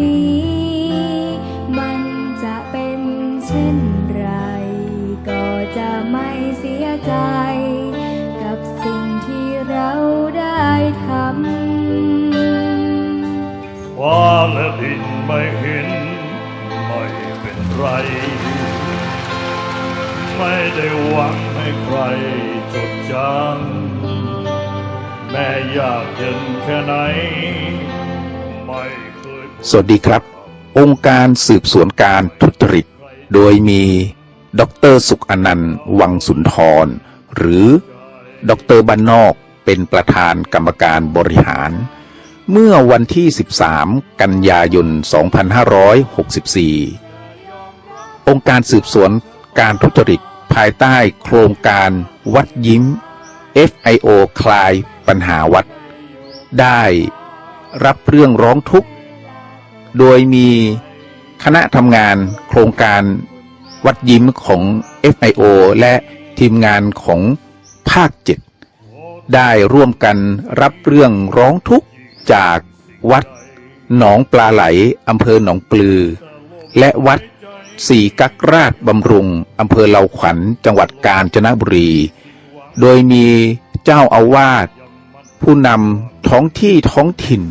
นี้ มันจะเป็นเช่นไร ก็จะไม่เสียใจ กับสิ่งที่เราได้ทำฟ้าและดินไม่เห็น ไม่เป็นไร ไม่ได้หวังให้ใครจดจำแม่ยากเห็นแค่ไหน สวัสดีครับ องค์การสืบสวนการทุจริต โดยมี ดรสุขอนันต์ วังสุนทร หรือ ดรบันนอกเป็นประธานกรรมการบริหาร เมื่อวันที่ 13 กันยายน 2564 องค์การสืบสวนการทุจริตภายใต้โครงการวัดยิ้ม FIO คลายปัญหาวัด ได้รับเรื่องร้องทุกข์ โดยมีคณะทำงานโครงการวัดยิ้มของ FIO และทีมงานของภาค7ได้ร่วมกันรับเรื่องร้องทุกข์จากวัดหนองปลาไหลอำเภอหนองปลือ และวัดสี่กักราชบำรุงอำเภอเหล่าขวัญจังหวัดกาญจนบุรี โดยมีเจ้าอาวาสผู้นำท้องที่ท้องถิ่น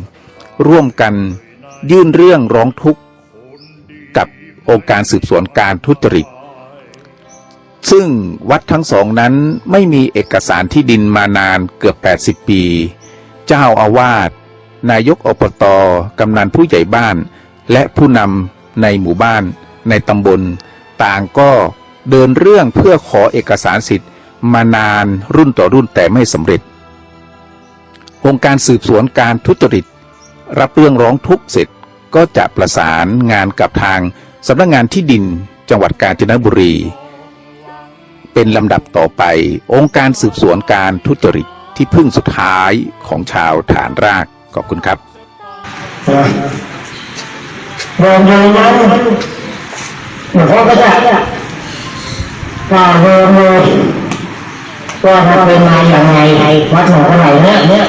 ร่วมกัน ยื่นเรื่องร้องทุกข์กับองค์การสืบสวนการทุจริต ซึ่งวัดทั้งสองนั้นไม่มีเอกสารที่ดินมานานเกือบ 80 ปี เจ้าอาวาส นายกอบตกำนันผู้ใหญ่บ้าน และผู้นำในหมู่บ้าน ในตำบล ต่างก็เดินเรื่องเพื่อขอเอกสารสิทธิ์มานานรุ่นต่อรุ่นแต่ไม่สำเร็จ องค์การสืบสวนการทุจริต รับเรื่องร้องทุกข์เสร็จก็จะประสานงานกับทางสำนักงานที่ดินจังหวัดกาญจนบุรี เป็นลำดับต่อไป องค์การสืบสวนการทุจริตที่พึ่งสุดท้ายของชาวฐานรากขอบคุณครับโรงเรียนนั้นหลวงพ่อก็จะกล่าวเรือว่ามันเป็นมาอย่างไงวัดหนองอะไรเนี่ย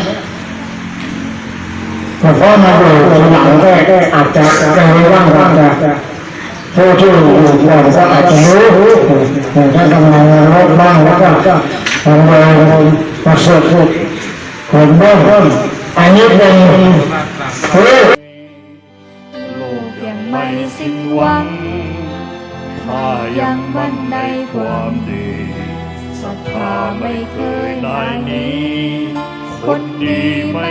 เนี่พอมาดูเป็นหลังก็อาจจะยังไม่ว่างว่าจะผู้ที่อยู่ก่อนก็อาจจะรู้แต่ถ้าทำงานรถบ้างแล้วก็ทำงานประสบผลเบื้องต้นอันนี้เป็นเฮ้ยโลกยังไม่สิ้นหวังถ้ายังมั่นในความดีศรัทธาไม่เคยนายนี้ คนดีไม่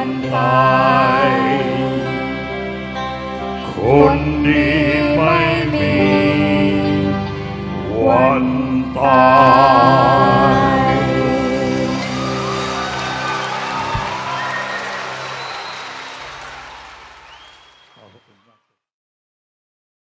มีวันไป คนดีไม่มี วันตาย